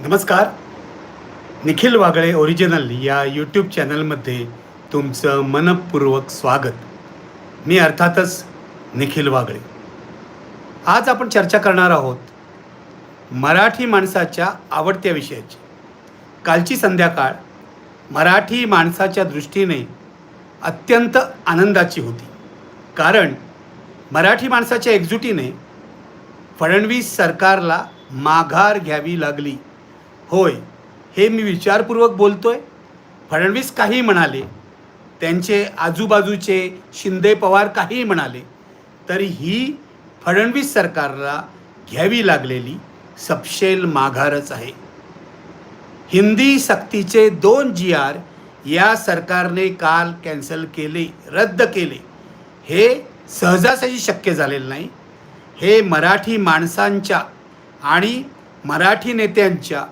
नमस्कार. निखिल वागळे ओरिजिनल या यूट्यूब चॅनलमध्ये तुमचं मनपूर्वक स्वागत. मी अर्थातच निखिल वागळे. आज आपण चर्चा करणार आहोत मराठी माणसाच्या आवडत्या विषयाची. कालची संध्याकाळ मराठी माणसाच्या दृष्टीने अत्यंत आनंदाची होती. कारण मराठी माणसाच्या एकजुटीने फडणवीस सरकारला माघार घ्यावी लागली. होय हे मी विचारपूर्वक बोलतोय. फडणवीस काही म्हणाले त्यांचे आजूबाजूचे शिंदे पवार काहीही म्हणाले तरी ही फडणवीस सरकारला घ्यावी लागलेली सपशेल माघारच आहे. हिंदी सक्तीचे दोन जी आर या सरकारने काल कॅन्सल केले रद्द केले. हे सहजासहजी शक्य झालेलं नाही. हे मराठी माणसांच्या आणि मराठी नेत्यांच्या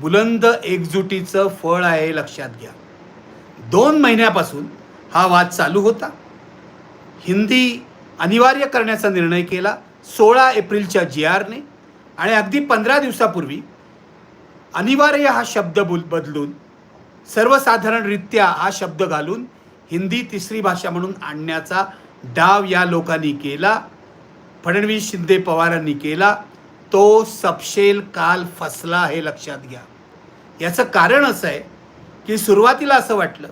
बुलंद एकजुटीचं फळ आहे लक्षात घ्या. दोन महिन्यापासून हा वाद चालू होता. हिंदी अनिवार्य करण्याचा निर्णय केला सोळा एप्रिलच्या जी आरने आणि अगदी पंधरा दिवसापूर्वी अनिवार्य हा शब्द बुल बदलून सर्वसाधारणरित्या हा शब्द घालून हिंदी तिसरी भाषा म्हणून आणण्याचा डाव या लोकांनी केला. फडणवीस शिंदे पवारांनी केला. तो सपशेल काल फसला हे लक्षात घ्या. याचं कारण असं आहे की सुरुवातीला असं वाटलं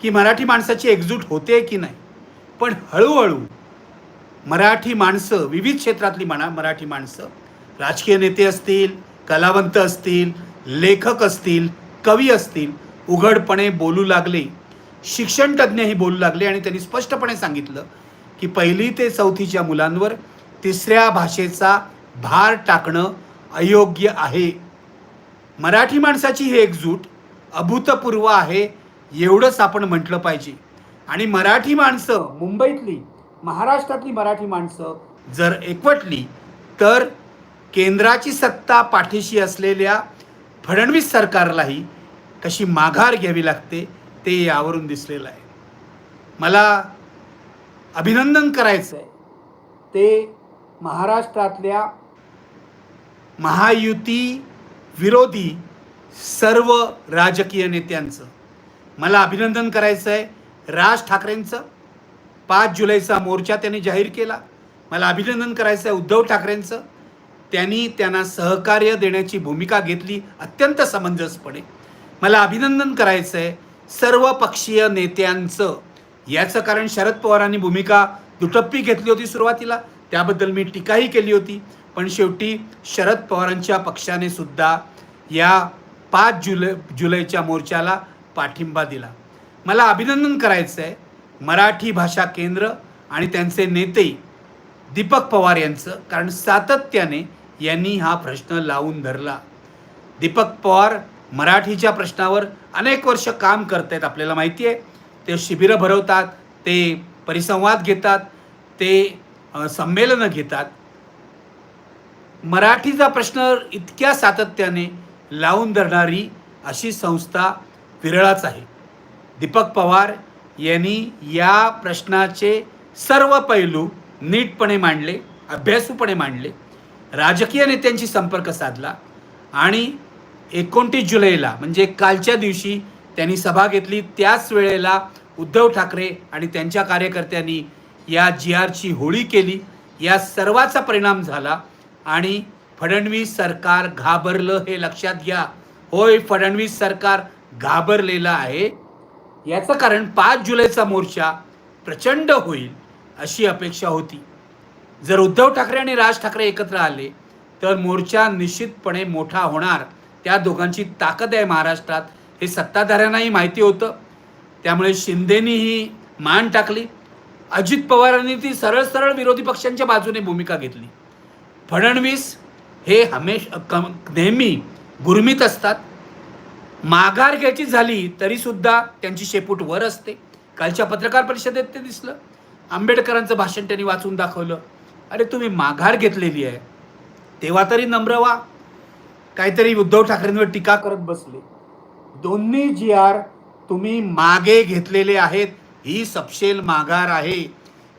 की मराठी माणसाची एकजूट होते की नाही पण हळूहळू मराठी माणसं विविध क्षेत्रातली म्हणा मराठी माणसं राजकीय नेते असतील कलावंत असतील लेखक असतील कवी असतील उघडपणे बोलू लागले शिक्षणतज्ज्ञही बोलू लागले आणि त्यांनी स्पष्टपणे सांगितलं की पहिली ते चौथीच्या मुलांवर तिसऱ्या भाषेचा भार टाकणं अयोग्य आहे. मराठी माणसाची ही एकजूट अभूतपूर्व आहे एवढंच आपण म्हटलं पाहिजे. आणि मराठी माणसं मुंबईतली महाराष्ट्रातली मराठी माणसं जर एकवटली तर केंद्राची सत्ता पाठीशी असलेल्या फडणवीस सरकारलाही कशी माघार घ्यावी लागते ते यावरून दिसलेलं आहे. मला अभिनंदन करायचं आहे ते महाराष्ट्रातल्या महायुती विरोधी सर्व राजकीय नेत्यांचं. मला अभिनंदन करायचं आहे राज ठाकरेंचं. पाच जुलैचा मोर्चा त्यांनी जाहीर केला. मला अभिनंदन करायचं आहे उद्धव ठाकरेंचं. त्यांनी त्यांना सहकार्य देण्याची भूमिका घेतली अत्यंत समंजसपणे. मला अभिनंदन करायचं आहे सर्व पक्षीय नेत्यांचं. याचं कारण शरद पवारांनी भूमिका दुटप्पी घेतली होती सुरुवातीला. त्याबद्दल मी टीकाही केली होती. पण शेवटी शरद पवारांच्या पक्षाने सुद्धा या पाच जुलै जुलैच्या मोर्चाला पाठिंबा दिला. मला अभिनंदन करायचं आहे मराठी भाषा केंद्र आणि त्यांचे नेते दीपक पवार यांचं कारण सातत्याने यांनी हा प्रश्न लावून धरला. दीपक पवार मराठीच्या प्रश्नावर अनेक वर्ष काम करत आहेत आपल्याला माहिती आहे ते शिबिरं भरवतात ते परिसंवाद घेतात ते संमेलनं घेतात. मराठीचा प्रश्न इतक्या सातत्याने लावून धरणारी अशी संस्था विरळाच आहे. दीपक पवार यांनी या प्रश्नाचे सर्व पैलू नीटपणे मांडले अभ्यासूपणे मांडले राजकीय नेत्यांशी संपर्क साधला आणि एकोणतीस जुलैला म्हणजे कालच्या दिवशी त्यांनी सभा घेतली. त्याच वेळेला उद्धव ठाकरे आणि त्यांच्या कार्यकर्त्यांनी या जी आरची होळी केली. या सर्वाचा परिणाम झाला. आणि फडणवीस सरकार घाबरलं हे लक्षात घ्या. होय फडणवीस सरकार घाबरलेलं आहे. याचं कारण पाच जुलैचा मोर्चा प्रचंड होईल अशी अपेक्षा होती. जर उद्धव ठाकरे आणि राज ठाकरे एकत्र आले तर मोर्चा निश्चितपणे मोठा होणार. त्या दोघांची ताकद आहे महाराष्ट्रात. हे सत्ताधाऱ्यांनाही माहिती होतं. त्यामुळे शिंदेनीही मान टाकली. अजित पवारांनी ती सरळ सरळ विरोधी पक्षांच्या बाजूने भूमिका घेतली. फडणवीस हे हमेश कम नेहमी गुरमीत असतात. माघार घ्यायची झाली तरीसुद्धा त्यांची शेपूट वर असते. कालच्या पत्रकार परिषदेत ते दिसलं. आंबेडकरांचं भाषण त्यांनी वाचून दाखवलं. अरे तुम्ही माघार घेतलेली आहे. तेव्हा तरी नम्र व्हा काहीतरी उद्धव ठाकरेंवर टीका करत बसले. दोन्ही जी आर तुम्ही मागे घेतलेले आहेत. ही सपशेल माघार आहे.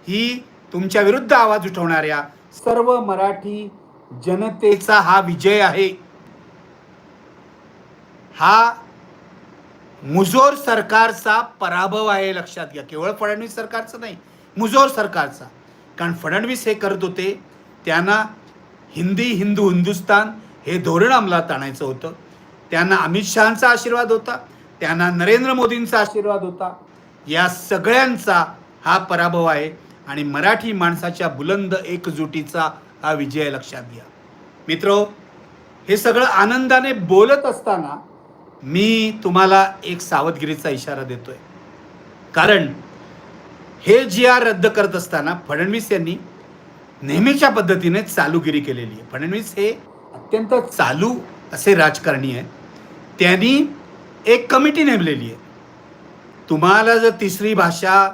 ही तुमच्या विरुद्ध आवाज उठवणाऱ्या सर्व मराठी जनतेचा हा विजय आहे. हा मुजोर सरकारचा पराभव आहे लक्षात घ्या. केवळ फडणवीस सरकारचं नाही मुजोर सरकारचा. कारण फडणवीस हे करत होते त्यांना हिंदी हिंदू हिंदुस्तान हे धोरण अंमलात आणायचं होतं. त्यांना अमित शहांचा आशीर्वाद होता त्यांना नरेंद्र मोदींचा आशीर्वाद होता. या सगळ्यांचा हा पराभव आहे. आणि मराठी माणसाच्या बुलंद एकजुटीचा हा विजय लक्षात घ्या. मित्रो हे सगळं आनंदाने बोलत असताना मी तुम्हाला एक सावधगिरीचा इशारा देतोय. कारण हे जी आर रद्द करत असताना फडणवीस यांनी नेहमीच्या पद्धतीने चालूगिरी केलेली आहे. फडणवीस हे अत्यंत चालू असे राजकारणी आहे त्यांनी एक कमिटी नेमलेली आहे. तुम्हाला जर तिसरी भाषा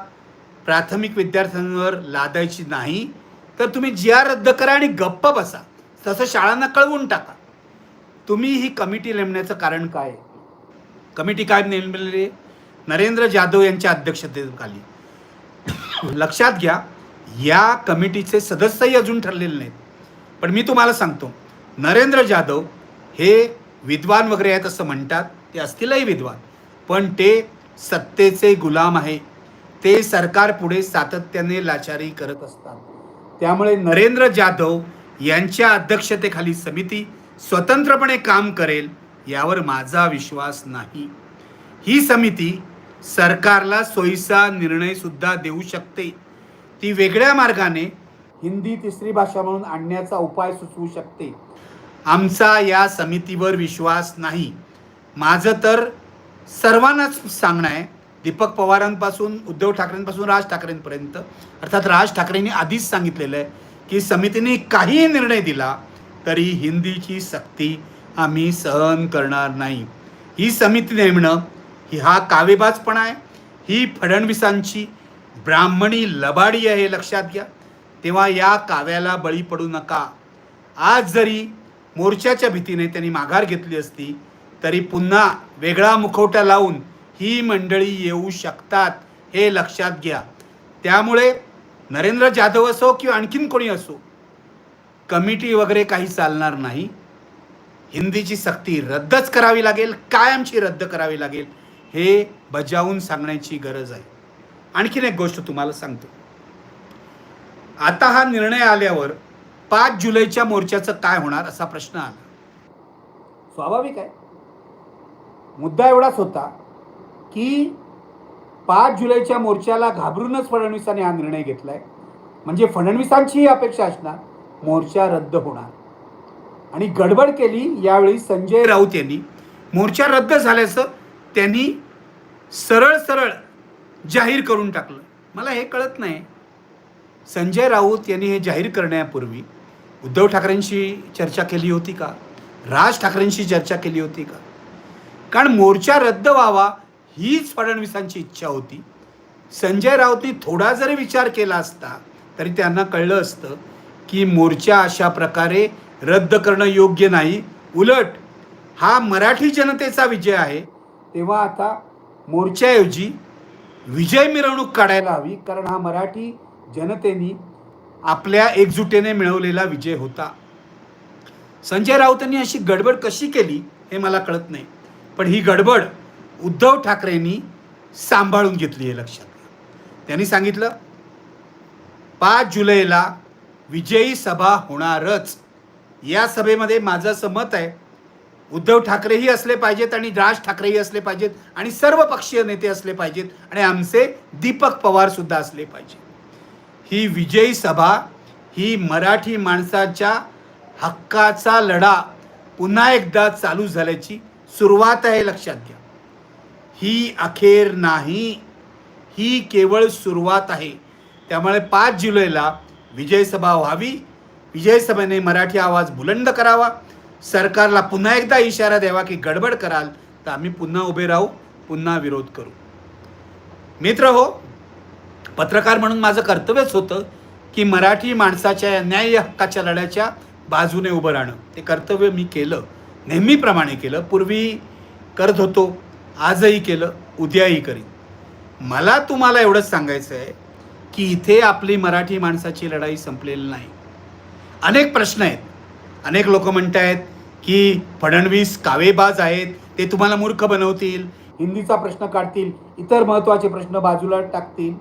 प्राथमिक विद्यार्थ्यांवर लादायची नाही तर तुम्ही जी आर रद्द करा आणि गप्प बसा. तसं शाळांना कळवून टाका. तुम्ही ही कमिटी नेमण्याचं कारण काय? आहे? कमिटी काय नेमलेली? नरेंद्र जाधव यांच्या अध्यक्षतेखाली. लक्षात घ्या या कमिटीचे सदस्यही अजून ठरलेले नाहीत. पण मी तुम्हाला सांगतो नरेंद्र जाधव हे विद्वान वगैरे आहेत असं म्हणतात. ते असतीलही विद्वान. पण ते सत्तेचे गुलाम आहे. ते सरकार पुढे सातत्याने लाचारी करत असतात. त्यामुळे नरेंद्र जाधव यांच्या अध्यक्षतेखाली समिती स्वतंत्रपणे काम करेल यावर माझा विश्वास नाही. ही समिती सरकारला सोयीचा निर्णय सुद्धा देऊ शकते. ती वेगळ्या मार्गाने हिंदी तिसरी भाषा म्हणून आणण्याचा उपाय सुचवू शकते. आमचा या समितीवर विश्वास नाही. माझं तर सर्वांनाच सांगणं आहे दीपक पवारांपासून उद्धव ठाकरेंपासून राज ठाकरेंपर्यंत. अर्थात राज ठाकरेंनी आधीच सांगितलेलं आहे की समितीने काहीही निर्णय दिला तरी हिंदीची सक्ती आम्ही सहन करणार नाही. ही समिती नेमणं ही हा कावेबाजपणा आहे. ही फडणवीसांची ब्राह्मणी लबाडी आहे हे लक्षात घ्या. तेव्हा या काव्याला बळी पडू नका. आज जरी मोर्चाच्या भीतीने त्यांनी माघार घेतली असती तरी पुन्हा वेगळा मुखवटा लावून ही मंडळी येऊ शकतात हे लक्षात घ्या. त्यामुळे नरेंद्र जाधव असो किंवा आणखीन कोणी असो कमिटी वगैरे काही चालणार नाही. हिंदीची सक्ती रद्दच करावी लागेल कायमची रद्द करावी लागेल हे बजावून सांगण्याची गरज आहे. आणखीन एक गोष्ट तुम्हाला सांगतो. आता हा निर्णय आल्यावर पाच जुलैच्या मोर्चाचं काय होणार असा प्रश्न आला. स्वाभाविक आहे. मुद्दा एवढाच होता. की पाच जुलैच्या मोर्चाला घाबरूनच फडणवीसांनी हा निर्णय घेतला आहे म्हणजे फडणवीसांचीही अपेक्षा असणार मोर्चा रद्द होणार. आणि गडबड केली यावेळी संजय राऊत यांनी. मोर्चा रद्द झाल्याचं त्यांनी सरळ सरळ जाहीर करून टाकलं. मला हे कळत नाही. संजय राऊत यांनी हे जाहीर करण्यापूर्वी उद्धव ठाकरेंशी चर्चा केली होती का? राज ठाकरेंशी चर्चा केली होती का? कारण मोर्चा रद्द व्हावा हीच फडणवीसांची इच्छा होती. संजय राऊतनी थोडा जरी विचार केला असता तरी त्यांना कळलं असतं की मोर्चा अशा प्रकारे रद्द करणं योग्य नाही. उलट हा मराठी जनतेचा विजय आहे. तेव्हा आता मोर्चाऐवजी विजय मिरवणूक काढायला हवी कारण हा मराठी जनतेने आपल्या एकजुटीने मिळवलेला विजय होता. संजय राऊतांनी अशी गडबड कशी केली हे मला कळत नाही. पण ही गडबड उद्धव ठाकरेंनी सांभाळून घेतली आहे लक्षात घ्या. त्यांनी सांगितलं पाच जुलैला विजयी सभा होणारच. या सभेमध्ये माझं असं मत आहे उद्धव ठाकरेही असले पाहिजेत आणि राज ठाकरेही असले पाहिजेत आणि सर्व पक्षीय नेते असले पाहिजेत आणि आमचे दीपक पवारसुद्धा असले पाहिजे ही विजयी सभा ही मराठी माणसाच्या हक्काचा लढा पुन्हा एकदा चालू झाल्याची सुरुवात आहे लक्षात घ्या. ही अखेर नाही ही केवळ सुरुवात आहे. त्यामुळे पाच जुलैला विजयसभा व्हावी. विजय सभेने मराठी आवाज बुलंद करावा. सरकारला पुन्हा एकदा इशारा द्यावा की गडबड कराल. तर आम्ही पुन्हा उभे राहू पुन्हा विरोध करू. मित्र हो पत्रकार म्हणून माझं कर्तव्यच होतं की मराठी माणसाच्या न्याय हक्काच्या लढ्याच्या बाजूने उभं राहणं. ते कर्तव्य मी केलं नेहमीप्रमाणे केलं. पूर्वी करत होतो आजही केलं उद्याही करीन. मला तुम्हाला एवढंच सांगायचं आहे की इथे आपली मराठी माणसाची लढाई संपलेली नाही. अनेक प्रश्न आहेत. अनेक लोक म्हणत आहेत की फडणवीस कावेबाज आहेत ते तुम्हाला मूर्ख बनवतील. हिंदीचा प्रश्न काढतील इतर महत्त्वाचे प्रश्न बाजूला टाकतील.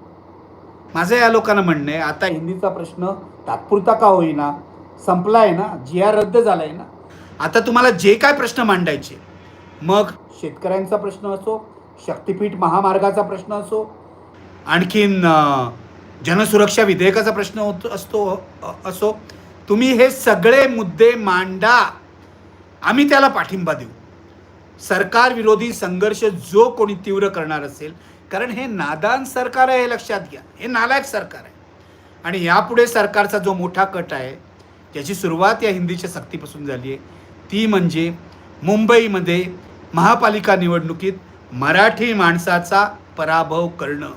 माझं या लोकांना म्हणणं आहे आता हिंदीचा प्रश्न तात्पुरता का होईना? संपला आहे ना? जी आर रद्द झाला आहे ना? आता तुम्हाला जे काय प्रश्न मांडायचे मग शेतकऱ्यांचा प्रश्न असो शक्तिपीठ महामार्गाचा प्रश्न असो आणखीन जनसुरक्षा विधेयकाचा प्रश्न होत असतो असो तुम्ही हे सगळे मुद्दे मांडा. आम्ही त्याला पाठिंबा देऊ. सरकार विरोधी संघर्ष जो कोणी तीव्र करणार असेल कारण हे नादान सरकार आहे हे लक्षात घ्या. हे नालायक सरकार आहे. आणि यापुढे सरकारचा जो मोठा कट आहे ज्याची सुरुवात या हिंदीच्या सक्तीपासून झाली आहे ती म्हणजे मुंबईमध्ये महापालिका निवडणुकीत मराठी माणसाचा पराभव करणं.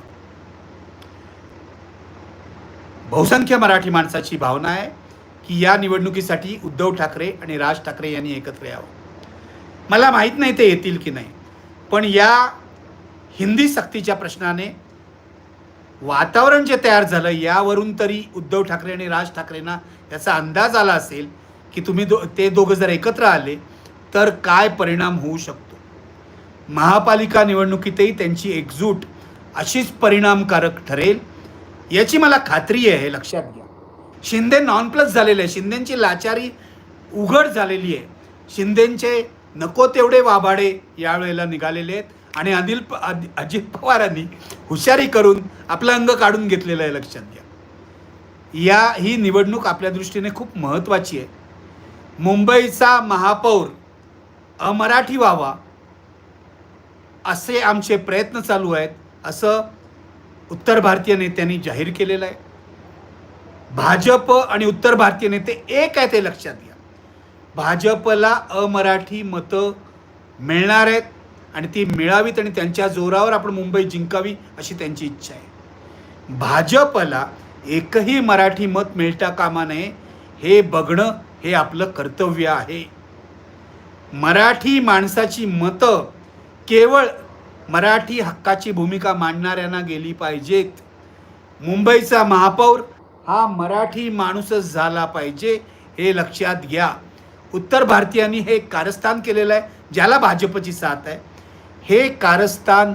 बहुसंख्य मराठी माणसाची भावना आहे की या निवडणुकीसाठी उद्धव ठाकरे आणि राज ठाकरे यांनी एकत्र यावं. मला माहीत नाही ते येतील की नाही पण या हिंदी सक्तीच्या प्रश्नाने वातावरण जे तयार झालं यावरून तरी उद्धव ठाकरे आणि राज ठाकरेंना याचा अंदाज आला असेल की तुम्ही दो ते दोघं जर एकत्र आले तर काय परिणाम होऊ शकतो? महापालिका निवडणुकीतही त्यांची एकजूट अशीच परिणामकारक ठरेल याची मला खात्री आहे हे लक्षात घ्या. शिंदे नॉन प्लस झालेले आहे शिंदेची लाचारी उघड झालेली आहे. शिंदेचे नको तेवढे वाभाडे यावेळेला निघालेले आहेत आणि अनिल अजित पवारांनी हुशारी करून आपलं अंग काढून घेतलेलं आहे लक्षात घ्या. या ही निवडणूक आपल्या दृष्टीने खूप महत्त्वाची आहे. मुंबईचा महापौर अमराठी व्हावा असे आमचे प्रयत्न चालू आहेत असं उत्तर भारतीय नेत्यांनी जाहीर केलेलं आहे. भाजप आणि उत्तर भारतीय नेते एक आहे ते लक्षात घ्या. भाजपला अमराठी मतं मिळणार आहेत आणि ती मिळावीत आणि त्यांच्या जोरावर आपण मुंबई जिंकावी अशी त्यांची इच्छा आहे. भाजपला एकही मराठी मत मिळता कामा नये हे बघणं हे आपलं कर्तव्य आहे. मराठी माणसाची मतं केवळ मराठी हक्काची भूमिका मांडणाऱ्यांना गेली पाहिजेत. मुंबईचा महापौर हा मराठी माणूसच झाला पाहिजे हे लक्षात घ्या. उत्तर भारतीयांनी हे कारस्थान केलेलं आहे ज्याला भाजपची साथ आहे. हे कारस्थान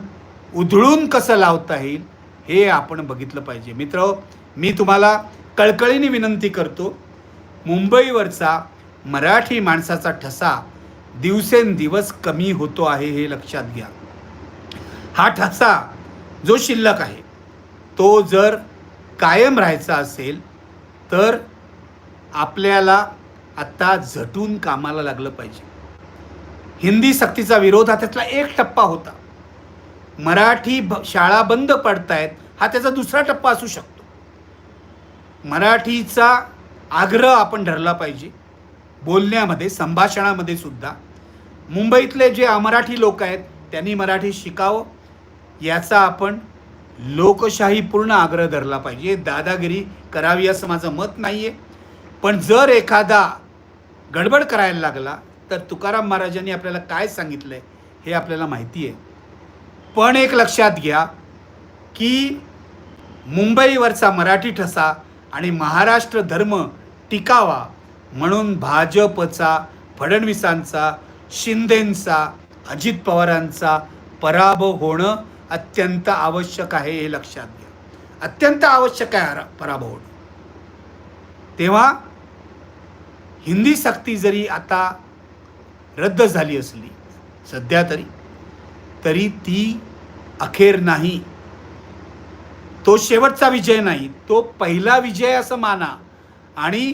उधळून कसं लावता येईल हे आपण बघितलं पाहिजे. मित्र मी तुम्हाला कळकळीने विनंती करतो मुंबईवरचा मराठी माणसाचा ठसा दिवसेंदिवस कमी होतो आहे हे लक्षात घ्या. हा ठसा जो शिल्लक आहे तो जर कायम राहायचा असेल तर आपल्याला आत्ता झटून कामाला लागलं पाहिजे. हिंदी सक्तीचा विरोध हा त्यातला एक टप्पा होता. मराठी ब शाळा बंद पडतायत हा त्याचा दुसरा टप्पा असू शकतो. मराठीचा आग्रह आपण धरला पाहिजे. बोलण्यामध्ये संभाषणामध्ये सुद्धा मुंबईतले जे अमराठी लोक आहेत त्यांनी मराठी शिकावं याचा आपण लोकशाहीपूर्ण आग्रह धरला पाहिजे. दादागिरी करावी असं माझं मत नाही आहे पण जर एखादा गडबड करायला लागला तर तुकाराम महाराजांनी आपल्याला काय सांगितलं आहे हे आपल्याला माहिती आहे पण एक लक्षात घ्या की मुंबईवरचा मराठी ठसा आणि महाराष्ट्र धर्म टिकावा म्हणून भाजपचा फडणवीसांचा शिंदेंचा अजित पवारांचा पराभव होणं अत्यंत आवश्यक आहे हे लक्षात घ्या. अत्यंत आवश्यक आहे पराभव होणं. तेव्हा हिंदी सक्ती जरी आता रद्द झाली असली सध्या तरी तरी ती अखेर नाही. तो शेवटचा विजय नाही तो पहिला विजय असं माना आणि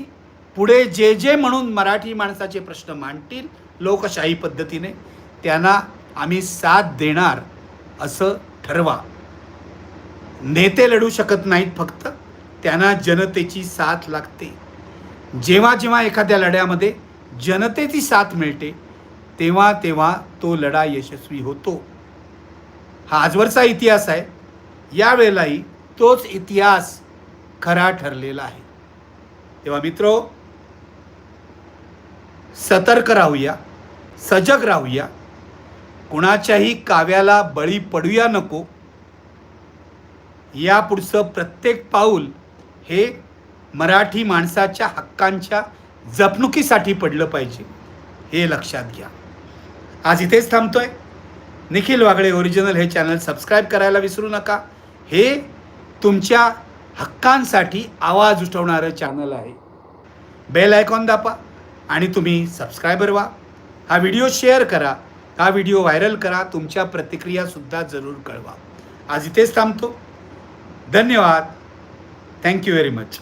पुढे जे जे म्हणून मराठी माणसाचे प्रश्न मांडतील लोकशाही पद्धतीने त्यांना आम्ही साथ देणार असं ठरवा. नेते लढू शकत नाहीत फक्त त्यांना जनतेची साथ लागते. जेव्हा जेव्हा एखाद्या लढ्यामध्ये जनतेची साथ मिळते तेव्हा तेव्हा तो लढा यशस्वी होतो. हा आजवरचा इतिहास आहे. यावेळेलाही तोच इतिहास खरा ठरलेला आहे. तेव्हा मित्रो सतर्क राहूया. सजग राहूया. कुणाच्याही काव्याला बळी पडूया नको. यापुढचं प्रत्येक पाऊल हे मराठी माणसाच्या हक्कांच्या जपणुकीसाठी पडलं पाहिजे हे लक्षात घ्या. आज इथेच थांबतोय. निखिल वागळे ओरिजिनल हे चॅनल सबस्क्राईब करायला विसरू नका. हे तुमच्या हक्कांसाठी आवाज उठवणारं चॅनल आहे. बेल आयकॉन दापा आणि तुम्ही सबस्क्रायबर व्हा. हा व्हिडिओ शेअर करा हा व्हिडिओ व्हायरल करा तुमच्या प्रतिक्रियासुद्धा जरूर कळवा. आज इथेच थांबतो. धन्यवाद. Thank you very much